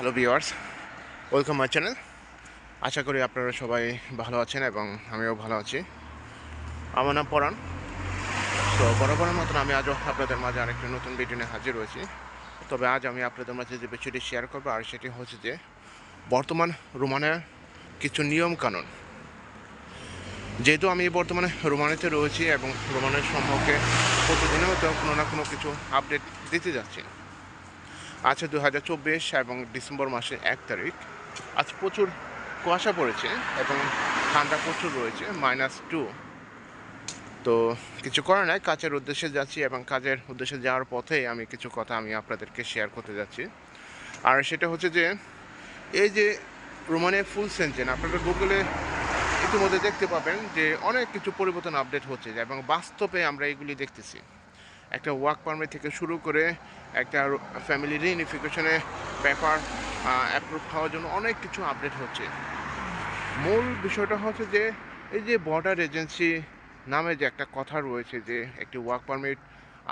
Hello viewers welcome my channel আশা করি আপনারা সবাই ভালো আছেন এবং আমিও ভালো আছি। আমার নাম পরাণ। তো বরাবরের মতন আমি আজও আপনাদের মাঝে আরেকটি নতুন ভিডিও নিয়ে হাজির হয়েছি। তবে আজ আমি আপনাদের মাঝে যে বিষয়টি শেয়ার করব, আর সেটি হচ্ছে যে বর্তমান রোমানের কিছু নিয়ম কানুন যেহেতু আমি বর্তমানে রোমানিতে রয়েছি এবং রোমানের সম্পর্কে প্রতিদিনও তো কোনো না কোনো কিছু আপডেট দিতে যাচ্ছি। আছে দু হাজার চব্বিশ এবং ডিসেম্বর মাসের এক তারিখ। আজ প্রচুর কুয়াশা পড়েছে এবং ঠান্ডা প্রচুর রয়েছে মাইনাস টু তো কিছু করার নাই, কাজের উদ্দেশ্যে যাচ্ছি এবং কাজের উদ্দেশ্যে যাওয়ার পথে আমি কিছু কথা আমি আপনাদেরকে শেয়ার করতে যাচ্ছি। আর সেটা হচ্ছে যে, এই যে রোমানের ফুল সেঞ্চেন, আপনারা গুগলে ইতিমধ্যে দেখতে পাবেন যে অনেক কিছু পরিবর্তন আপডেট হচ্ছে এবং বাস্তবে আমরা এগুলি দেখতেছি। একটা ওয়ার্ক পারমিট থেকে শুরু করে একটা ফ্যামিলি রিউনিফিকেশনের ব্যাপার অ্যাপ্রুভ হওয়ার জন্য অনেক কিছু আপডেট হচ্ছে। মূল বিষয়টা হচ্ছে যে, এই যে বর্ডার এজেন্সি নামে যে একটা কথা রয়েছে যে, একটি ওয়ার্ক পারমিট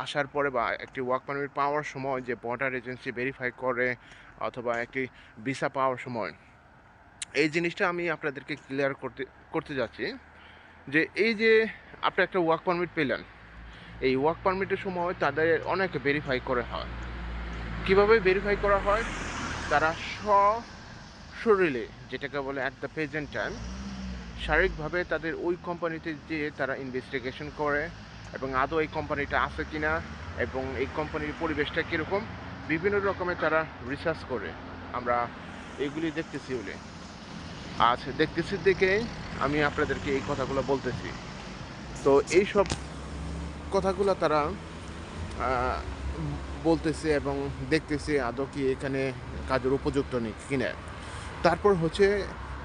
আসার পরে বা একটি ওয়ার্ক পারমিট পাওয়ার সময় যে বর্ডার এজেন্সি ভেরিফাই করে অথবা একটি ভিসা পাওয়ার সময়, এই জিনিসটা আমি আপনাদেরকে ক্লিয়ার করতে করতে যাচ্ছি যে, এই যে আপনি একটা ওয়ার্ক পারমিট পেলেন এই ওয়ার্ক পারমিটের সময় তাদের অনেক ভেরিফাই করে হয়। কীভাবে ভেরিফাই করা হয়? তারা শরীরে, যেটাকে বলে অ্যাট দ্য প্রেজেন্ট টাইম শারীরিকভাবে তাদের ওই কোম্পানিতে যেয়ে তারা ইনভেস্টিগেশন করে এবং আদৌ এই কোম্পানিটা আছে কিনা এবং এই কোম্পানির পরিবেশটা কীরকম, বিভিন্ন রকমের তারা রিসার্চ করে। আমরা এগুলি দেখতেছি বলে আজ দেখতেছি দেখে আমি আপনাদেরকে এই কথাগুলো বলতেছি। তো এই সব কথাগুলো তারা বলতেছে এবং দেখতেছে আদৌ কি এখানে কাজের উপযুক্ত নেই কিনা। তারপর হচ্ছে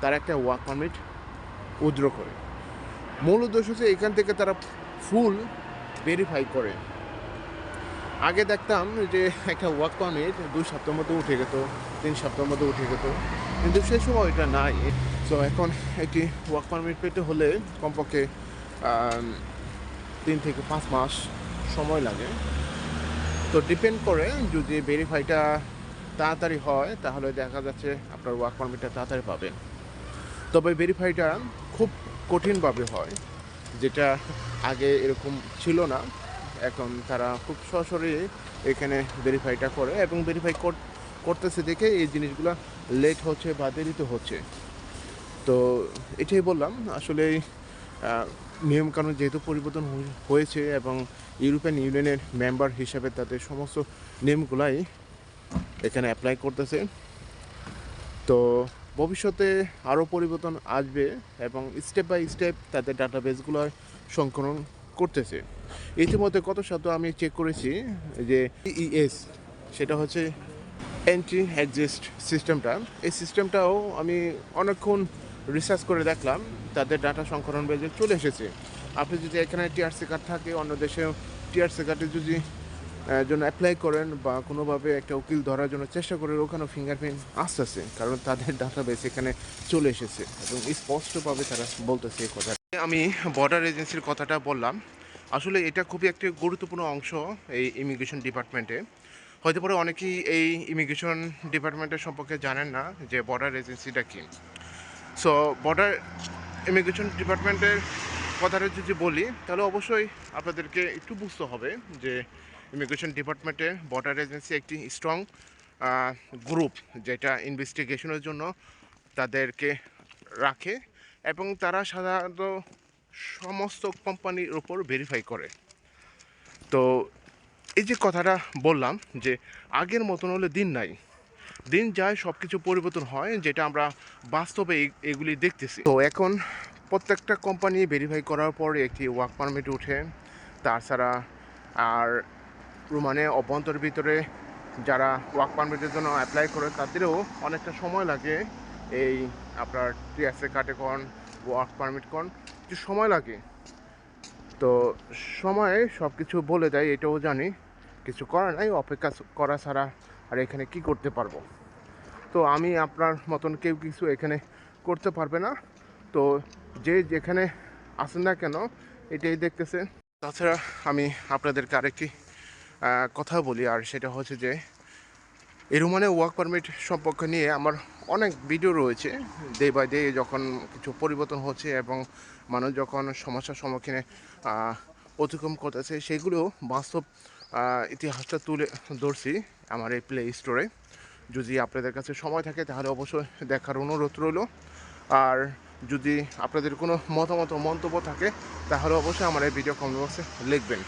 তারা একটা ওয়ার্ক পারমিট উইথড্র করে। মূল উদ্দেশ্য হচ্ছে এখান থেকে তারা ফুল ভেরিফাই করে। আগে দেখতাম যে একটা ওয়ার্ক পারমিট দুই সপ্তাহের মধ্যে উঠে যেত তিন সপ্তাহের মধ্যে উঠে যেত কিন্তু সেই সময় এটা নাই। তো এখন একটি ওয়ার্ক পারমিট পেতে হলে কমপক্ষে তিন থেকে পাঁচ মাস সময় লাগে। তো ডিপেন্ড করে যদি ভেরিফাইটা তাড়াতাড়ি হয়, তাহলে দেখা যাচ্ছে আপনার ওয়ার্ক পারমিটটা তাড়াতাড়ি পাবেন। তবে ভেরিফাইটা খুব কঠিনভাবে হয়, যেটা আগে এরকম ছিল না। এখন তারা খুব সরাসরি এখানে ভেরিফাইটা করে এবং ভেরিফাই করতেছে দেখে এই জিনিসগুলো লেট হচ্ছে বা দেরিতে হচ্ছে। তো এটাই বললাম, আসলে নিয়মকানুন যেহেতু পরিবর্তন হয়েছে এবং ইউরোপিয়ান ইউনিয়নের মেম্বার হিসাবে তাদের সমস্ত নিয়মগুলাই এখানে অ্যাপ্লাই করতেছে। তো ভবিষ্যতে আরও পরিবর্তন আসবে এবং স্টেপ বাই স্টেপ তাদের ডাটাবেসগুলো সংকলন করতেছে। ইতিমধ্যে কত শব্দ আমি চেক করেছি যে ইএস সেটা হচ্ছে এন্ট্রি অ্যাডজাস্ট সিস্টেমটা এই সিস্টেমটাও আমি অনেকক্ষণ রিসার্চ করে দেখলাম, তাদের ডাটা সংকলন বেজে চলে এসেছে। আপনি যদি এখানে টিআরসি কার্ড থাকে, অন্য দেশে টিআরসি কার্ডে যদি জন্য অ্যাপ্লাই করেন বা কোনোভাবে একটা উকিল ধরার জন্য চেষ্টা করেন, ওখানেও ফিঙ্গারপ্রিন্ট আসতেছে, কারণ তাদের ডাটা বেস এখানে চলে এসেছে। এবং স্পষ্টভাবে তারা বলতেছে এই কথা আমি বর্ডার এজেন্সির কথাটা বললাম। আসলে এটা খুবই একটি গুরুত্বপূর্ণ অংশ এই ইমিগ্রেশন ডিপার্টমেন্টে হয়তো পরে অনেকেই এই ইমিগ্রেশন ডিপার্টমেন্টের সম্পর্কে জানেন না যে বর্ডার এজেন্সিটা কী। সো বর্ডার ইমিগ্রেশন ডিপার্টমেন্টের কথাটা যদি বলি, তাহলে অবশ্যই আপনাদেরকে একটু বুঝতে হবে যে ইমিগ্রেশন ডিপার্টমেন্টে বর্ডার এজেন্সি একটি স্ট্রং গ্রুপ যেটা ইনভেস্টিগেশনের জন্য তাদেরকে রাখে এবং তারা সাধারণত সমস্ত কোম্পানির উপর ভেরিফাই করে। তো এই যে কথাটা বললাম যে আগের মতন হলে দিন নাই দিন যায় সব কিছু পরিবর্তন হয়, যেটা আমরা বাস্তবে এগুলি দেখতেছি। তো এখন প্রত্যেকটা কোম্পানি ভেরিফাই করার পরে একটি ওয়ার্ক পারমিট উঠে। তাছাড়া আর রোমানে অভ্যন্তর ভিতরে যারা ওয়ার্ক পারমিটের জন্য অ্যাপ্লাই করে, তাদেরও অনেকটা সময় লাগে এই আপনার টিএসএ কার্ডে কন ওয়ার্ক পারমিট কন একটু সময় লাগে। তো সময়ে সব কিছু বলে দেয়, এটাও জানি। কিছু করার নাই, অপেক্ষা করা ছাড়া আর এখানে কি করতে পারব? তো আমি আপনার মতন কেউ কিছু এখানে করতে পারবে না। তো যে যেখানে আসেন না কেন, এটাই দেখতেছে তাছাড়া আমি আপনাদেরকে আরেকটি কথা বলি, আর সেটা হচ্ছে যে এই রোমানে ওয়ার্ক পারমিট সম্পর্কে নিয়ে আমার অনেক ভিডিও রয়েছে। ডে বাই ডে যখন কিছু পরিবর্তন হচ্ছে এবং মানুষ যখন সমস্যার সম্মুখীনে অতিক্রম করতেছে, সেগুলো বাস্তব ইতিহাসটা তুলে ধরছি আমার এই প্লে স্টোরে যদি আপনাদের কাছে সময় থাকে, তাহলে অবশ্যই দেখার অনুরোধ রইল। আর যদি আপনাদের কোনো মতামত মন্তব্য থাকে, তাহলে অবশ্যই আমার এই ভিডিও কমেন্ট বক্সে লিখবেন।